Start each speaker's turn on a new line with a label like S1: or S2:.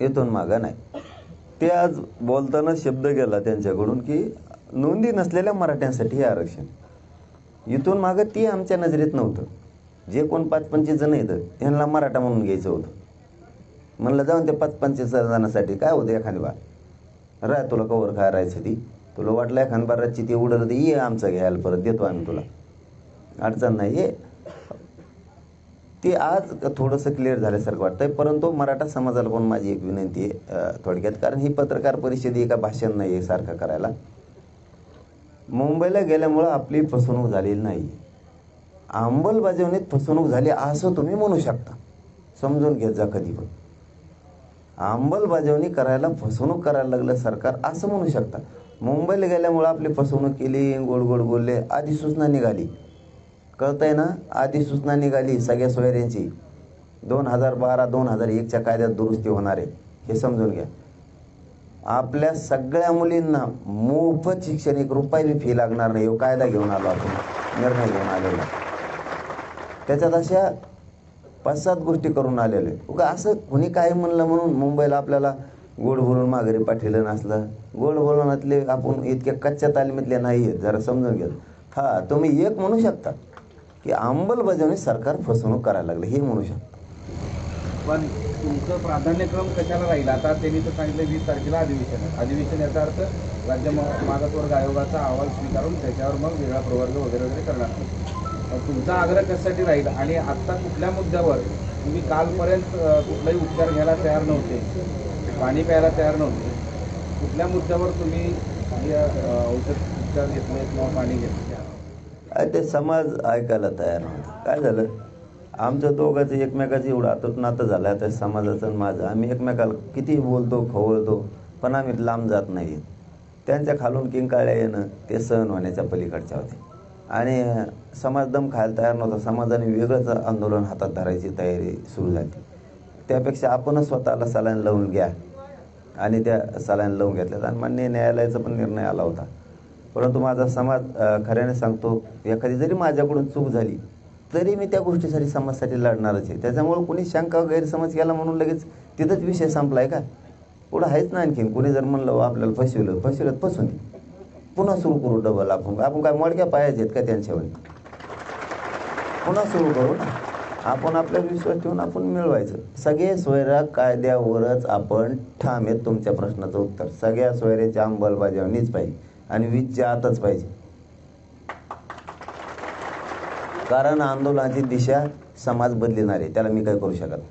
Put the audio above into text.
S1: इथून मागं नाही. ते आज बोलताना शब्द गेला त्यांच्याकडून की नोंदी नसलेल्या मराठ्यांसाठी हे आरक्षण. इथून मागं ती आमच्या नजरेत नव्हतं. जे कोण पाच पंचवीस जण येतं त्यांना मराठा म्हणून घ्यायचं होतं. म्हणलं जाऊन ते पाच पंचवीस जणांसाठी काय होतं एखादी बार? राय तुला कवर काय राहायचं ती. तुला वाटलं एखाद बाराची ती उडलं तर ये आमचं घ्यायला परत देतो आम्ही तुला. अडचण नाही ये. ते आज थोडंसं क्लिअर झाल्यासारखं वाटतंय परंतु मराठा समाजाला पण माझी एक विनंती आहे थोडक्यात. कारण ही पत्रकार परिषद एका भाषण नाही आहे सारखं करायला. मुंबईला गेल्यामुळं आपली फसवणूक झालेली नाही. अंमलबजावणीत फसवणूक झाली असं तुम्ही म्हणू शकता. समजून घेत जा कधी पण. अंमलबजावणी करायला फसवणूक करायला लागलं सरकार असं म्हणू शकता. मुंबईला गेल्यामुळं आपली फसवणूक केली गोड गोड बोलले आधी सूचना निघाली. कळतंय ना? आधी सूचना निघाली सगळ्या सोयऱ्यांची. दोन हजार बारा दोन हजार एकच्या कायद्यात दुरुस्ती होणार आहे. हे समजून घ्या. आपल्या सगळ्या मुलींना मोफत शिक्षण एक रुपयाची फी लागणार नाही. हो कायदा घेऊन आलो आपण. निर्णय घेऊन आलेला. त्याच्यात अशा पाच सात गोष्टी करून आलेले. उगा असं कोणी काय म्हणलं म्हणून मुंबईला आपल्याला गोड बोलून माघारी पाठवलं नसलं. गोड बोलवण्यातले आपण इतक्या कच्च्या तालमीतले नाही आहेत जरा समजून घ्या. हा तुम्ही एक म्हणू शकता. की अंमलबजावणी सरकार फसवणूक करायला लागलं हे म्हणू शकता.
S2: पण तुमचं प्राधान्यक्रम कशाला राहील? आता त्यांनी तर सांगितलं वीस तारखेला अधिवेशन आहे. अधिवेशन याचा अर्थ राज्य मागासवर्ग आयोगाचा अहवाल स्वीकारून त्याच्यावर मग वेगळा प्रवर्ग वगैरे वगैरे करणार. नाही तुमचा आग्रह कशासाठी राहील? आणि आत्ता कुठल्या मुद्द्यावर? तुम्ही कालपर्यंत कुठलाही उपचार घ्यायला तयार नव्हते. पाणी प्यायला तयार नव्हते. कुठल्या मुद्द्यावर तुम्ही औषध उपचार घेतले किंवा पाणी घेतले
S1: ते समाज ऐकायला तयार नव्हता. काय झालं? आमचं दोघांचं एकमेकाचं एवढं आतून नातं झालं. आता समाजाचं आणि माझं. आम्ही एकमेकाला किती बोलतो खवळतो पण आम्ही लांब जात नाही. त्यांच्या खालून किंकाळ्या येणं ते सहन होण्याच्या पलीकडच्या होते. आणि समाज दम खायला तयार नव्हता. समाजाने वेगळंच आंदोलन हातात धरायची तयारी सुरू झाली. त्यापेक्षा आपणच स्वतःला सलाईन लावून घ्या. आणि त्या सलाईन लावून घेतल्यात. आणि मान्य न्यायालयाचा पण निर्णय आला होता. परंतु माझा समाज खऱ्याने सांगतो एखादी जरी माझ्याकडून चूक झाली तरी मी त्या गोष्टीसाठी समाजासाठी लढणारच आहे. त्याच्यामुळे कोणी शंका गैरसमज केला म्हणून लगेच तिथंच विषय संपला आहे का? पुढं आहेच ना आणखीन. कोणी जर म्हणलं आपल्याला फसवलं फसवलं फसून पुन्हा सुरू करू डबल आपण. आपण काय मडक्या पायाचे आहेत का त्यांच्यावर पुन्हा सुरू करू ना. आपण आपल्या विश्वास ठेवून आपण मिळवायचं. सगळे सोयरा कायद्यावरच आपण ठाम आहेत तुमच्या प्रश्नाचं उत्तर. सगळ्या सोयऱ्याची अंमलबजावणीच पाहिजे. आणि वीजच्या आतच पाहिजे कारण आंदोलनाची दिशा समाज बदलणार आहे त्याला मी काय करू शकत नाही.